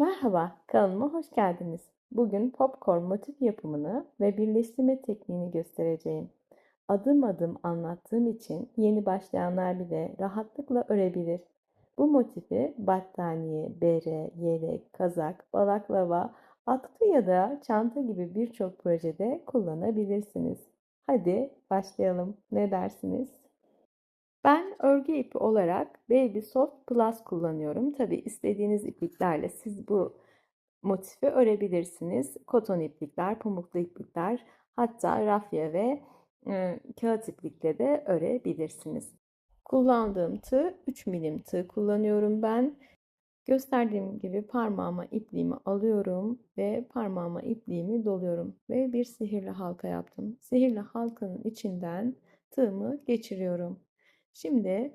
Merhaba, kanalıma hoş geldiniz. Bugün popcorn motif yapımını ve birleştirme tekniğini göstereceğim. Adım adım anlattığım için yeni başlayanlar bile rahatlıkla örebilir. Bu motifi battaniye, bere, yelek, kazak, balaklava, atkı ya da çanta gibi birçok projede kullanabilirsiniz. Hadi başlayalım. Ne dersiniz? Örgü ipi olarak Baby Soft Plus kullanıyorum. Tabi istediğiniz ipliklerle siz bu motifi örebilirsiniz. Koton iplikler, pamuklu iplikler, hatta rafya ve e, kağıt iplikle de örebilirsiniz. Kullandığım tığ 3 milim tığ kullanıyorum ben. Gösterdiğim gibi parmağıma ipliğimi alıyorum ve parmağıma ipliğimi doluyorum ve bir sihirli halka yaptım. Sihirli halkanın içinden tığımı geçiriyorum. Şimdi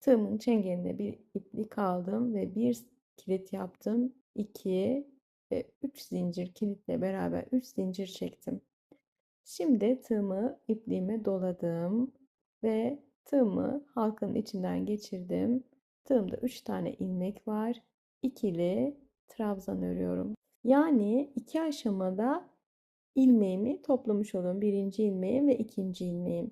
tığımın çengeline bir iplik aldım ve bir kilit yaptım. 2 ve 3 zincir kilitle beraber 3 zincir çektim. Şimdi tığımı ipliğime doladım ve tığımı halkanın içinden geçirdim. Tığımda 3 tane ilmek var. İkili trabzan örüyorum. Yani iki aşamada ilmeğimi toplamış oluyorum. Birinci ilmeğim ve ikinci ilmeğim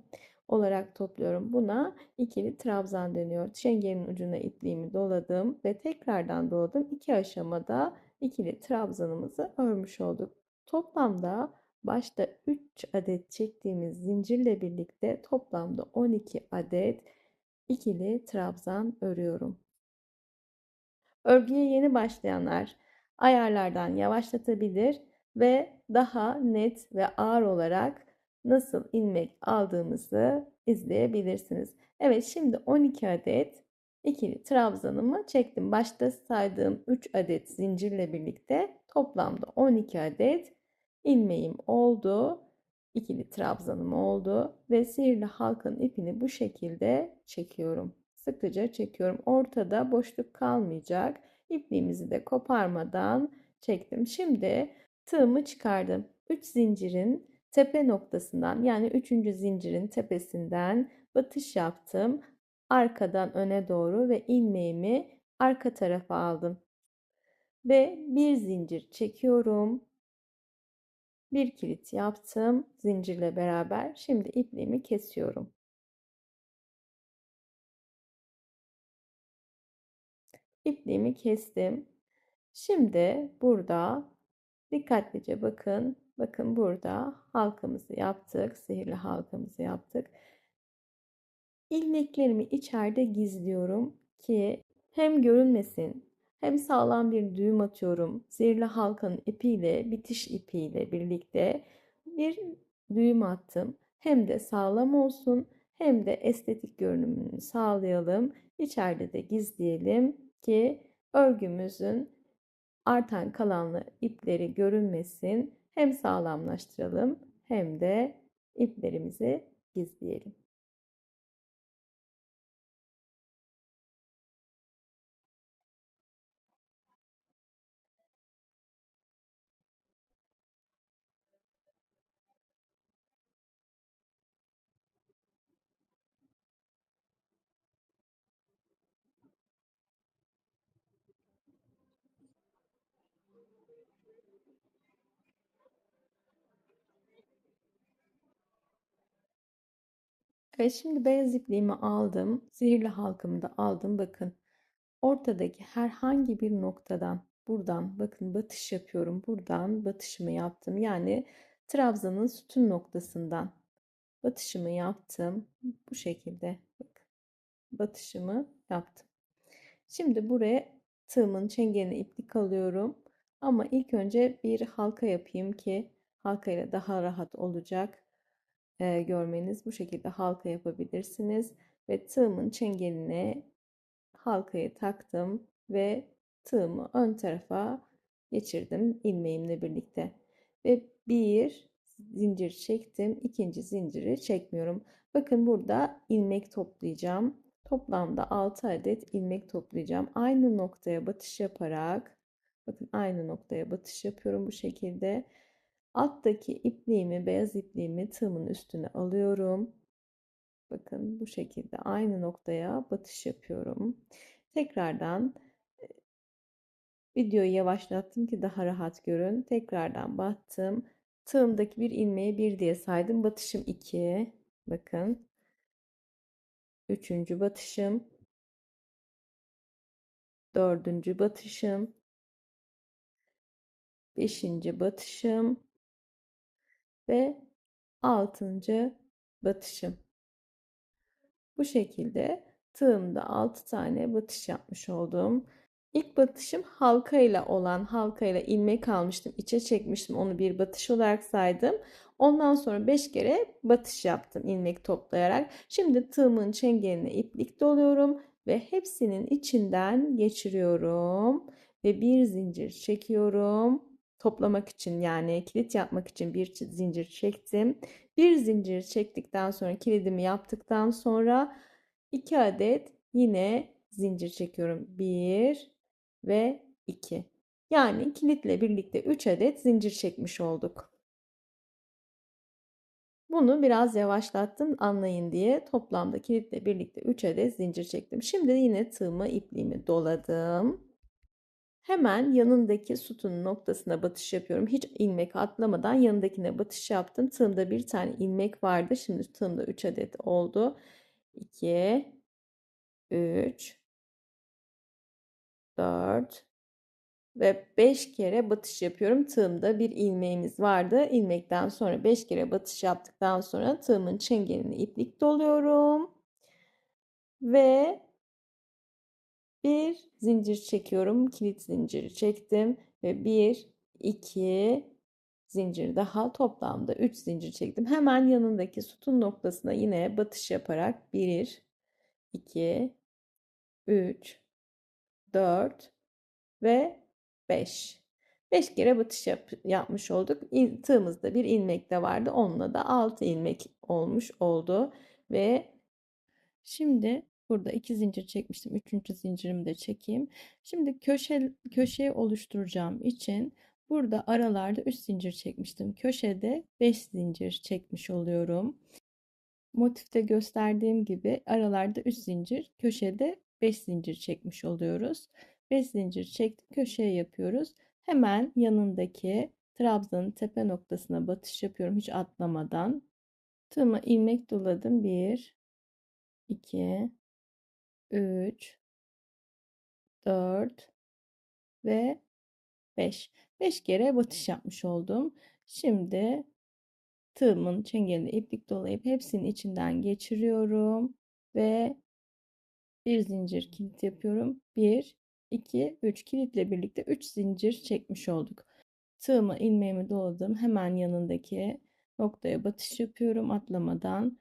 olarak topluyorum. Buna ikili trabzan deniyor. Çengenin ucuna ipliğimi doladım ve tekrardan doladım. İki aşamada ikili trabzanımızı örmüş olduk. Toplamda başta 3 adet çektiğimiz zincirle birlikte toplamda 12 adet ikili trabzan örüyorum. Örgüye yeni başlayanlar ayarlardan yavaşlatabilir ve daha net ve ağır olarak nasıl ilmek aldığımızı izleyebilirsiniz. Evet şimdi 12 adet ikili trabzanımı çektim. Başta saydığım 3 adet zincirle birlikte toplamda 12 adet ilmeğim oldu. İkili trabzanım oldu ve sihirli halkanın ipini bu şekilde çekiyorum. Sıkıca çekiyorum. Ortada boşluk kalmayacak. İpliğimizi de koparmadan çektim. Şimdi tığımı çıkardım. 3 zincirin tepe noktasından yani üçüncü zincirin tepesinden batış yaptım. Arkadan öne doğru ve ilmeğimi arka tarafa aldım. Ve bir zincir çekiyorum. Bir kilit yaptım zincirle beraber. Şimdi ipliğimi kesiyorum. İpliğimi kestim. Şimdi burada dikkatlice bakın Bakın burada halkamızı yaptık. Sihirli halkamızı yaptık. İlmeklerimi içeride gizliyorum ki hem görünmesin hem sağlam bir düğüm atıyorum. Sihirli halkanın ipiyle, bitiş ipiyle birlikte bir düğüm attım. Hem de sağlam olsun hem de estetik görünümünü sağlayalım. İçeride de gizleyelim ki örgümüzün artan kalanlı ipleri görünmesin hem sağlamlaştıralım hem de iplerimizi gizleyelim. Evet şimdi beyaz ipliğimi aldım. Sihirli halkamı da aldım. Bakın ortadaki herhangi bir noktadan buradan bakın batış yapıyorum. Buradan batışımı yaptım. Yani trabzanın sütun noktasından batışımı yaptım. Bu şekilde bakın batışımı yaptım. Şimdi buraya tığımın çengelini iplik alıyorum. Ama ilk önce bir halka yapayım ki halkayla daha rahat olacak e, görmeniz. Bu şekilde halka yapabilirsiniz. Ve tığımın çengeline halkayı taktım ve tığımı ön tarafa geçirdim ilmeğimle birlikte. Ve bir zincir çektim. ikinci zinciri çekmiyorum. Bakın burada ilmek toplayacağım. Toplamda 6 adet ilmek toplayacağım. Aynı noktaya batış yaparak bakın aynı noktaya batış yapıyorum bu şekilde. Alttaki ipliğimi, beyaz ipliğimi tığımın üstüne alıyorum. Bakın bu şekilde aynı noktaya batış yapıyorum. Tekrardan Videoyu yavaşlattım ki daha rahat görün. Tekrardan battım. Tığımdaki bir ilmeği bir diye saydım. Batışım 2. Bakın. Üçüncü batışım. Dördüncü batışım. Beşinci batışım. Ve altıncı batışım. Bu şekilde tığımda 6 tane batış yapmış oldum. İlk batışım halkayla olan halkayla ilmek almıştım. içe çekmiştim. Onu bir batış olarak saydım. Ondan sonra 5 kere batış yaptım ilmek toplayarak. Şimdi tığımın çengeline iplik doluyorum ve hepsinin içinden geçiriyorum ve bir zincir çekiyorum. Toplamak için yani kilit yapmak için bir zincir çektim. Bir zincir çektikten sonra kilidimi yaptıktan sonra 2 adet yine zincir çekiyorum. 1 ve 2. Yani kilitle birlikte 3 adet zincir çekmiş olduk. Bunu biraz yavaşlattım anlayın diye toplamda kilitle birlikte 3 adet zincir çektim. Şimdi yine tığımı ipliğimi doladım. Hemen yanındaki sütunun noktasına batış yapıyorum. Hiç ilmek atlamadan yanındakine batış yaptım. Tığımda bir tane ilmek vardı. Şimdi tığımda 3 adet oldu. 2 3 4 ve 5 kere batış yapıyorum. Tığımda bir ilmeğimiz vardı. İlmekten sonra 5 kere batış yaptıktan sonra tığımın çengelini iplik doluyorum. Ve bir zincir çekiyorum. Kilit zinciri çektim ve 1 2 zincir daha toplamda 3 zincir çektim. Hemen yanındaki sütun noktasına yine batış yaparak 1 2 3 4 ve 5. 5 kere batış yap yapmış olduk. İl, tığımızda bir ilmek de vardı. Onunla da 6 ilmek olmuş oldu. Ve şimdi burada 2 zincir çekmiştim. 3. zincirimi de çekeyim. Şimdi köşe köşeyi oluşturacağım için burada aralarda 3 zincir çekmiştim. Köşede 5 zincir çekmiş oluyorum. Motifte gösterdiğim gibi aralarda 3 zincir, köşede 5 zincir çekmiş oluyoruz. 5 zincir çektik, köşeye yapıyoruz. Hemen yanındaki trabzanın tepe noktasına batış yapıyorum hiç atlamadan. Tığıma ilmek doladım. 1 2 3 4 ve 5. 5 kere batış yapmış oldum. Şimdi tığımın çengeline iplik dolayıp hepsinin içinden geçiriyorum ve bir zincir kilit yapıyorum. 1 2 3 kilitle birlikte 3 zincir çekmiş olduk. Tığıma ilmeğimi doladım. Hemen yanındaki noktaya batış yapıyorum atlamadan.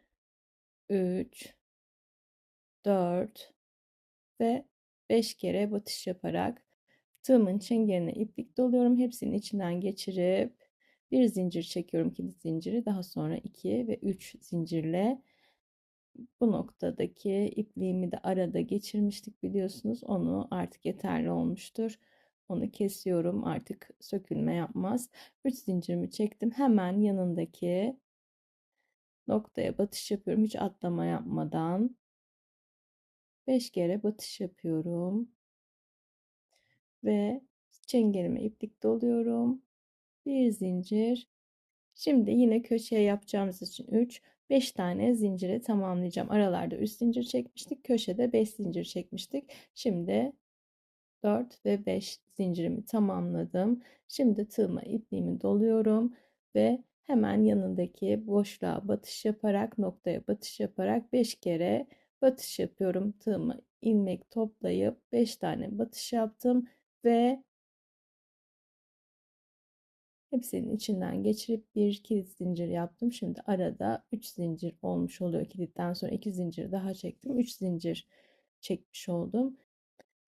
3 4 ve 5 kere batış yaparak tığımın çengeline iplik doluyorum. Hepsinin içinden geçirip bir zincir çekiyorum kilit zinciri. Daha sonra 2 ve 3 zincirle bu noktadaki ipliğimi de arada geçirmiştik biliyorsunuz. Onu artık yeterli olmuştur. Onu kesiyorum. Artık sökülme yapmaz. 3 zincirimi çektim. Hemen yanındaki noktaya batış yapıyorum. Hiç atlama yapmadan. 5 kere batış yapıyorum. Ve çengelime iplik doluyorum. Bir zincir. Şimdi yine köşeye yapacağımız için 3 5 tane zinciri tamamlayacağım. Aralarda 3 zincir çekmiştik. Köşede 5 zincir çekmiştik. Şimdi 4 ve 5 zincirimi tamamladım. Şimdi tığıma ipliğimi doluyorum ve hemen yanındaki boşluğa batış yaparak noktaya batış yaparak 5 kere batış yapıyorum. Tığımı ilmek toplayıp 5 tane batış yaptım ve Hepsinin içinden geçirip bir kilit zincir yaptım. Şimdi arada 3 zincir olmuş oluyor. Kilitten sonra 2 zincir daha çektim. 3 zincir çekmiş oldum.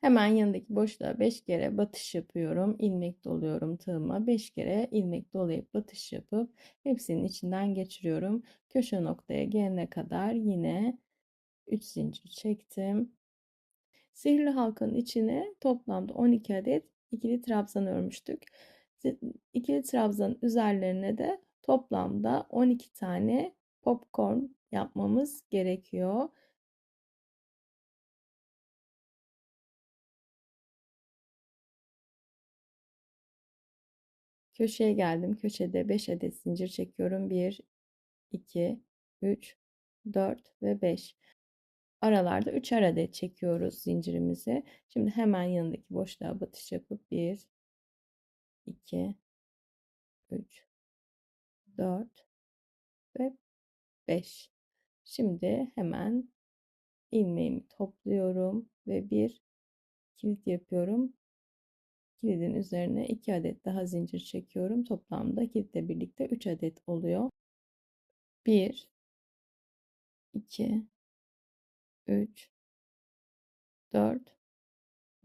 Hemen yanındaki boşluğa 5 kere batış yapıyorum. ilmek doluyorum tığıma. 5 kere ilmek dolayıp batış yapıp hepsinin içinden geçiriyorum. Köşe noktaya gelene kadar yine 3 zincir çektim. Sihirli halkanın içine toplamda 12 adet ikili trabzan örmüştük ikili trabzanın üzerlerine de toplamda 12 tane popcorn yapmamız gerekiyor. Köşeye geldim. Köşede 5 adet zincir çekiyorum. 1, 2, 3, 4 ve 5. Aralarda 3'er adet çekiyoruz zincirimizi. Şimdi hemen yanındaki boşluğa batış yapıp 1, 2, 3, 4 ve 5. Şimdi hemen ilmeğimi topluyorum ve bir kilit yapıyorum. Kilidin üzerine 2 adet daha zincir çekiyorum. Toplamda kilitle birlikte 3 adet oluyor. 1 2 3 4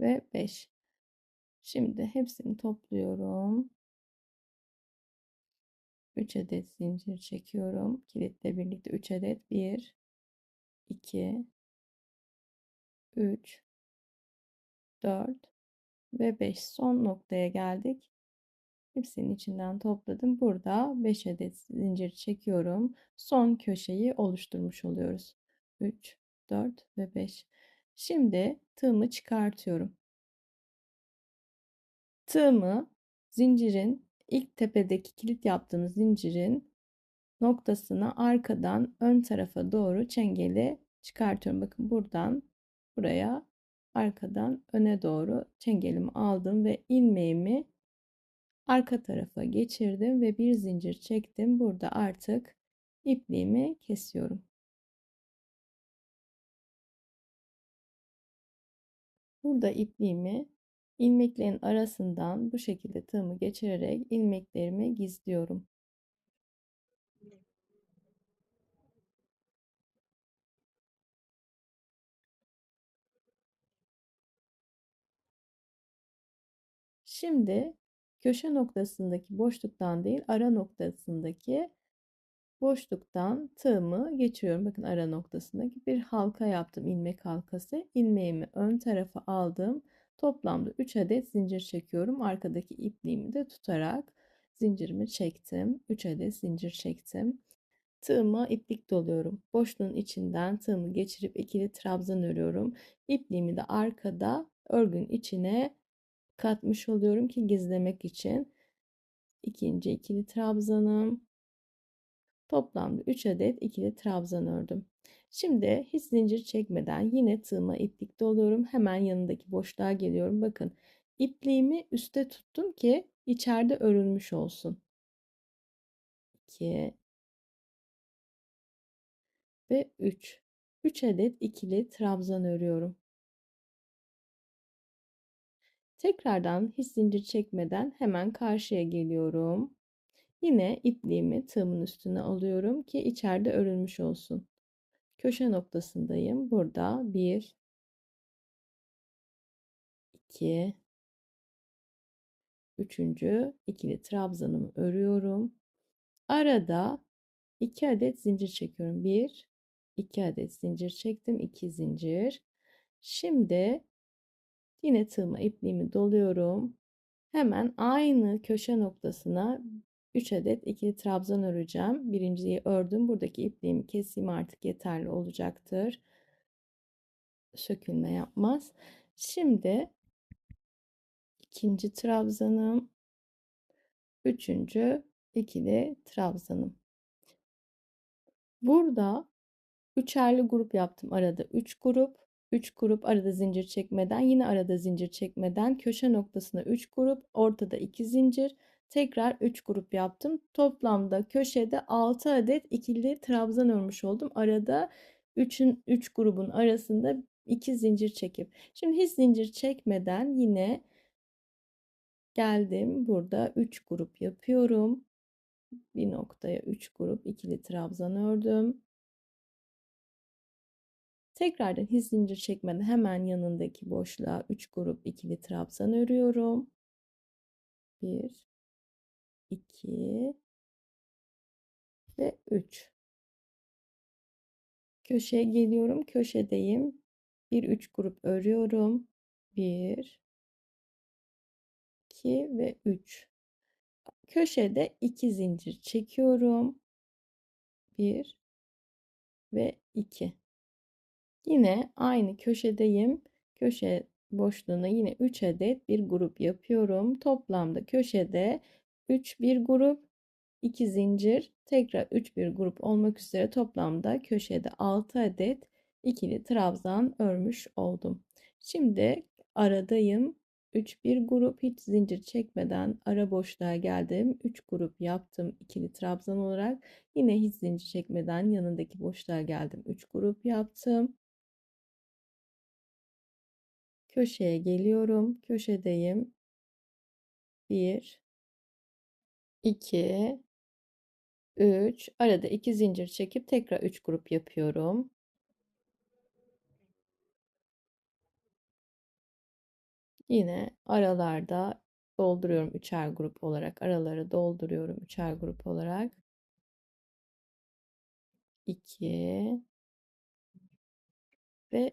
ve 5. Şimdi hepsini topluyorum. 3 adet zincir çekiyorum. Kilitle birlikte 3 adet 1 2 3 4 ve 5 son noktaya geldik. Hepsinin içinden topladım. Burada 5 adet zincir çekiyorum. Son köşeyi oluşturmuş oluyoruz. 3, 4 ve 5. Şimdi tığımı çıkartıyorum. Tığımı zincirin ilk tepedeki kilit yaptığımız zincirin noktasına arkadan ön tarafa doğru çengeli çıkartıyorum. Bakın buradan buraya arkadan öne doğru çengelimi aldım ve ilmeğimi arka tarafa geçirdim ve bir zincir çektim. Burada artık ipliğimi kesiyorum. Burada ipliğimi ilmeklerin arasından bu şekilde tığımı geçirerek ilmeklerimi gizliyorum. Şimdi köşe noktasındaki boşluktan değil ara noktasındaki boşluktan tığımı geçiriyorum. Bakın ara noktasındaki bir halka yaptım ilmek halkası. İlmeğimi ön tarafa aldım. Toplamda 3 adet zincir çekiyorum. Arkadaki ipliğimi de tutarak zincirimi çektim. 3 adet zincir çektim. Tığıma iplik doluyorum. Boşluğun içinden tığımı geçirip ikili trabzan örüyorum. İpliğimi de arkada örgün içine katmış oluyorum ki gizlemek için. İkinci ikili trabzanım. Toplamda 3 adet ikili trabzan ördüm. Şimdi hiç zincir çekmeden yine tığıma iplik doluyorum. Hemen yanındaki boşluğa geliyorum. Bakın ipliğimi üste tuttum ki içeride örülmüş olsun. 2 ve 3. 3 adet ikili trabzan örüyorum. Tekrardan hiç zincir çekmeden hemen karşıya geliyorum. Yine ipliğimi tığımın üstüne alıyorum ki içeride örülmüş olsun. Köşe noktasındayım. Burada 1 2 üçüncü ikili trabzanımı örüyorum. Arada 2 adet zincir çekiyorum. 1 2 adet zincir çektim. 2 zincir. Şimdi Yine tığıma ipliğimi doluyorum. Hemen aynı köşe noktasına 3 adet ikili trabzan öreceğim. Birinciyi ördüm. Buradaki ipliğimi keseyim artık yeterli olacaktır. Sökülme yapmaz. Şimdi ikinci trabzanım. Üçüncü ikili trabzanım. Burada üçerli grup yaptım. Arada 3 grup. 3 grup arada zincir çekmeden yine arada zincir çekmeden köşe noktasına 3 grup ortada 2 zincir tekrar 3 grup yaptım. Toplamda köşede 6 adet ikili trabzan örmüş oldum. Arada 3'ün 3 grubun arasında 2 zincir çekip. Şimdi hiç zincir çekmeden yine geldim. Burada 3 grup yapıyorum. Bir noktaya 3 grup ikili trabzan ördüm. Tekrardan hiç zincir çekmeden hemen yanındaki boşluğa 3 grup ikili trabzan örüyorum. 1 2 ve 3. Köşeye geliyorum. Köşedeyim. Bir 3 grup örüyorum. 1 2 ve 3. Köşede 2 zincir çekiyorum. 1 ve 2. Yine aynı köşedeyim. Köşe boşluğuna yine 3 adet bir grup yapıyorum. Toplamda köşede 3 bir grup, 2 zincir, tekrar 3 bir grup olmak üzere toplamda köşede 6 adet ikili trabzan örmüş oldum. Şimdi aradayım. 3 bir grup hiç zincir çekmeden ara boşluğa geldim. 3 grup yaptım ikili trabzan olarak. Yine hiç zincir çekmeden yanındaki boşluğa geldim. 3 grup yaptım. Köşeye geliyorum. Köşedeyim. 1 2 3 arada 2 zincir çekip tekrar 3 grup yapıyorum. Yine aralarda dolduruyorum üçer grup olarak. Araları dolduruyorum üçer grup olarak. 2 ve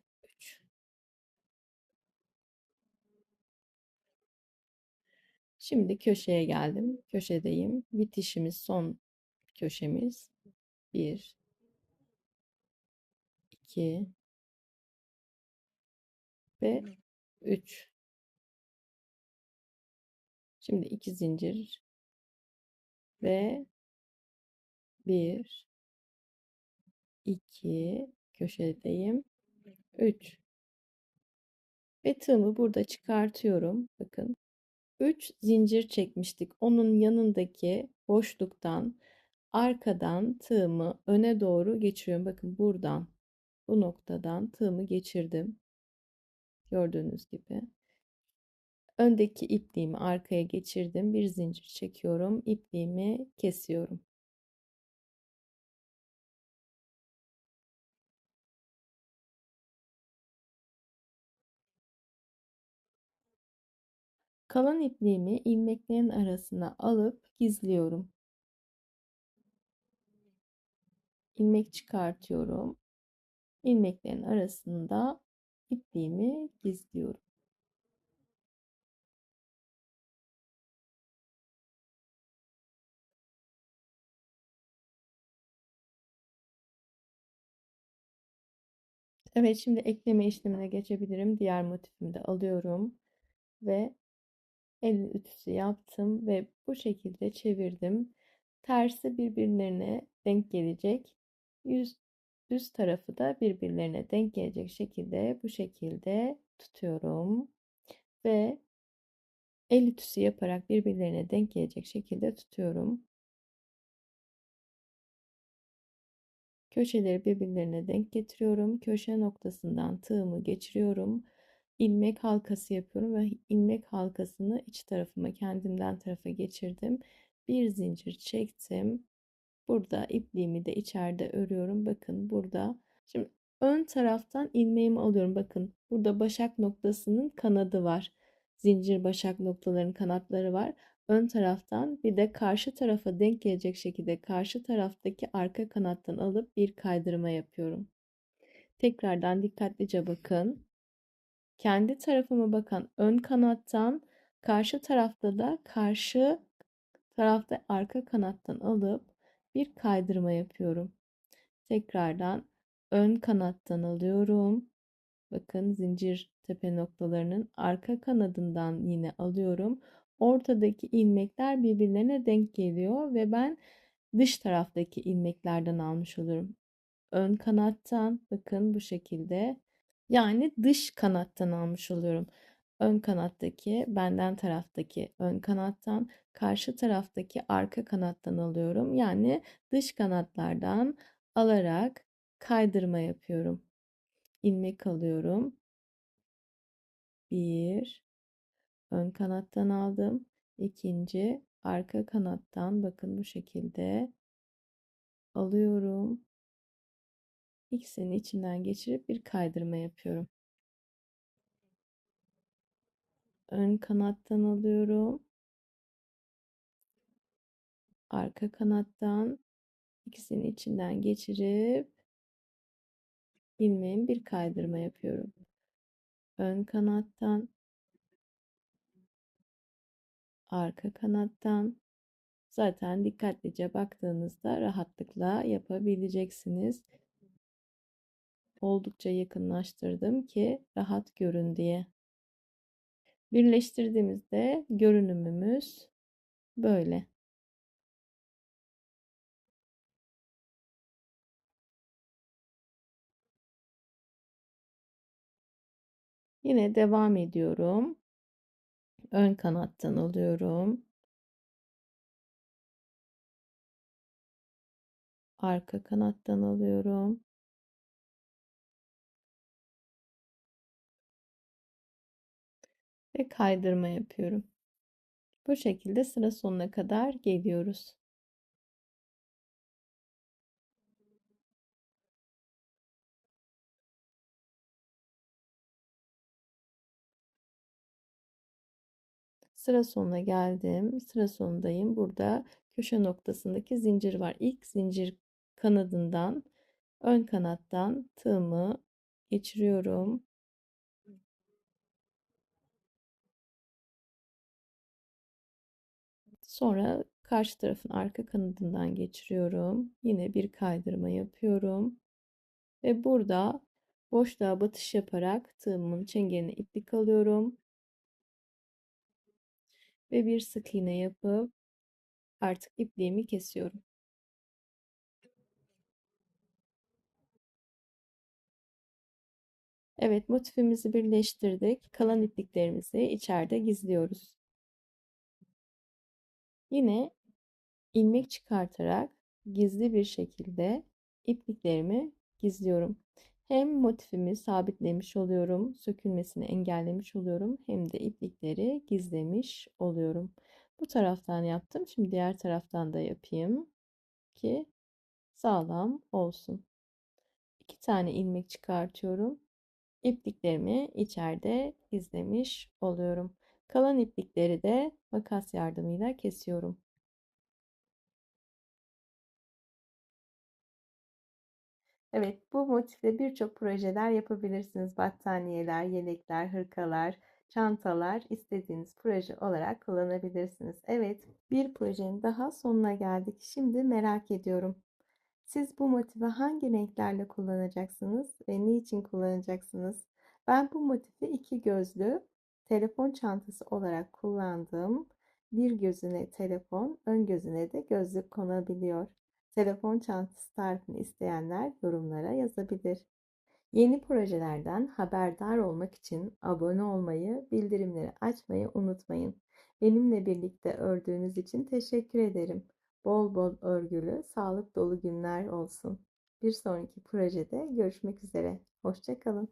Şimdi köşeye geldim. Köşedeyim. Bitişimiz son köşemiz. 1 2 ve 3. Şimdi 2 zincir ve 1 2 köşedeyim. 3 ve tığımı burada çıkartıyorum. Bakın 3 zincir çekmiştik. Onun yanındaki boşluktan arkadan tığımı öne doğru geçiriyorum. Bakın buradan bu noktadan tığımı geçirdim. Gördüğünüz gibi. Öndeki ipliğimi arkaya geçirdim. Bir zincir çekiyorum. İpliğimi kesiyorum. Kalan ipliğimi ilmeklerin arasına alıp gizliyorum. ilmek çıkartıyorum. İlmeklerin arasında ipliğimi gizliyorum. Evet şimdi ekleme işlemine geçebilirim. Diğer motifimi de alıyorum ve el ütüsü yaptım ve bu şekilde çevirdim. Tersi birbirlerine denk gelecek. Yüz düz tarafı da birbirlerine denk gelecek şekilde bu şekilde tutuyorum ve el ütüsü yaparak birbirlerine denk gelecek şekilde tutuyorum. Köşeleri birbirlerine denk getiriyorum. Köşe noktasından tığımı geçiriyorum. İlmek halkası yapıyorum ve ilmek halkasını iç tarafıma kendimden tarafa geçirdim. Bir zincir çektim. Burada ipliğimi de içeride örüyorum. Bakın burada. Şimdi ön taraftan ilmeğimi alıyorum. Bakın burada başak noktasının kanadı var. Zincir başak noktaların kanatları var. Ön taraftan bir de karşı tarafa denk gelecek şekilde karşı taraftaki arka kanattan alıp bir kaydırma yapıyorum. Tekrardan dikkatlice bakın. Kendi tarafıma bakan ön kanattan karşı tarafta da karşı tarafta arka kanattan alıp bir kaydırma yapıyorum. Tekrardan ön kanattan alıyorum. Bakın zincir tepe noktalarının arka kanadından yine alıyorum. Ortadaki ilmekler birbirlerine denk geliyor ve ben dış taraftaki ilmeklerden almış oluyorum. Ön kanattan bakın bu şekilde yani dış kanattan almış oluyorum. Ön kanattaki benden taraftaki ön kanattan karşı taraftaki arka kanattan alıyorum. Yani dış kanatlardan alarak kaydırma yapıyorum. ilmek alıyorum. Bir ön kanattan aldım. İkinci arka kanattan bakın bu şekilde alıyorum. İkisini içinden geçirip bir kaydırma yapıyorum. Ön kanattan alıyorum. Arka kanattan ikisini içinden geçirip ilmeğin bir kaydırma yapıyorum. Ön kanattan arka kanattan zaten dikkatlice baktığınızda rahatlıkla yapabileceksiniz. Oldukça yakınlaştırdım ki rahat görün diye. Birleştirdiğimizde görünümümüz böyle. Yine devam ediyorum. Ön kanattan alıyorum. Arka kanattan alıyorum. Ve kaydırma yapıyorum. Bu şekilde sıra sonuna kadar geliyoruz. Sıra sonuna geldim. Sıra sonundayım. Burada köşe noktasındaki zincir var. İlk zincir kanadından ön kanattan tığımı geçiriyorum. Sonra karşı tarafın arka kanadından geçiriyorum. Yine bir kaydırma yapıyorum. Ve burada boşluğa batış yaparak tığımın çengeline iplik alıyorum. Ve bir sık iğne yapıp artık ipliğimi kesiyorum. Evet motifimizi birleştirdik. Kalan ipliklerimizi içeride gizliyoruz. Yine ilmek çıkartarak gizli bir şekilde ipliklerimi gizliyorum. Hem motifimi sabitlemiş oluyorum, sökülmesini engellemiş oluyorum, hem de iplikleri gizlemiş oluyorum. Bu taraftan yaptım. Şimdi diğer taraftan da yapayım ki sağlam olsun. İki tane ilmek çıkartıyorum. İpliklerimi içeride gizlemiş oluyorum. Kalan iplikleri de makas yardımıyla kesiyorum. Evet, bu motifle birçok projeler yapabilirsiniz. Battaniyeler, yelekler, hırkalar, çantalar istediğiniz proje olarak kullanabilirsiniz. Evet, bir projenin daha sonuna geldik. Şimdi merak ediyorum. Siz bu motifi hangi renklerle kullanacaksınız ve niçin kullanacaksınız? Ben bu motifi iki gözlü telefon çantası olarak kullandığım bir gözüne telefon, ön gözüne de gözlük konabiliyor. Telefon çantası tarifini isteyenler yorumlara yazabilir. Yeni projelerden haberdar olmak için abone olmayı, bildirimleri açmayı unutmayın. Benimle birlikte ördüğünüz için teşekkür ederim. Bol bol örgülü, sağlık dolu günler olsun. Bir sonraki projede görüşmek üzere. Hoşçakalın.